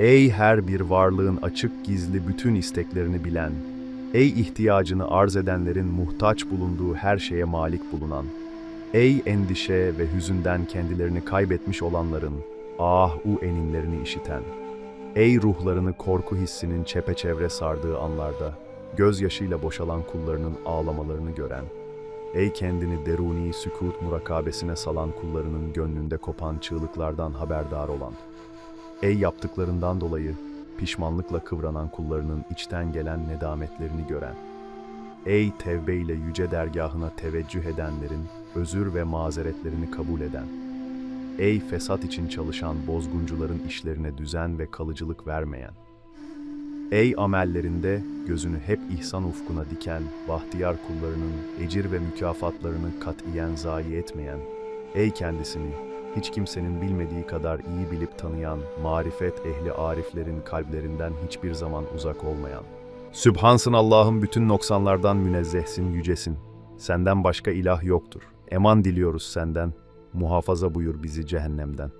Ey her bir varlığın açık gizli bütün isteklerini bilen, ey ihtiyacını arz edenlerin muhtaç bulunduğu her şeye malik bulunan, ey endişe ve hüzünden kendilerini kaybetmiş olanların ah u eninlerini işiten, ey ruhlarını korku hissinin çepeçevre sardığı anlarda, gözyaşıyla boşalan kullarının ağlamalarını gören, ey kendini deruni sükut murakabesine salan kullarının gönlünde kopan çığlıklardan haberdar olan, Ey yaptıklarından dolayı pişmanlıkla kıvranan kullarının içten gelen nedametlerini gören. Ey tevbe ile yüce dergahına teveccüh edenlerin özür ve mazeretlerini kabul eden. Ey fesat için çalışan bozguncuların işlerine düzen ve kalıcılık vermeyen. Ey amellerinde gözünü hep ihsan ufkuna diken bahtiyar kullarının ecir ve mükafatlarını katiyen zayi etmeyen. Ey kendisini hiç kimsenin bilmediği kadar iyi bilip tanıyan, marifet ehli ariflerin kalplerinden hiçbir zaman uzak olmayan. Sübhansın Allah'ım bütün noksanlardan münezzehsin, yücesin. Senden başka ilah yoktur. Eman diliyoruz senden. Muhafaza buyur bizi cehennemden.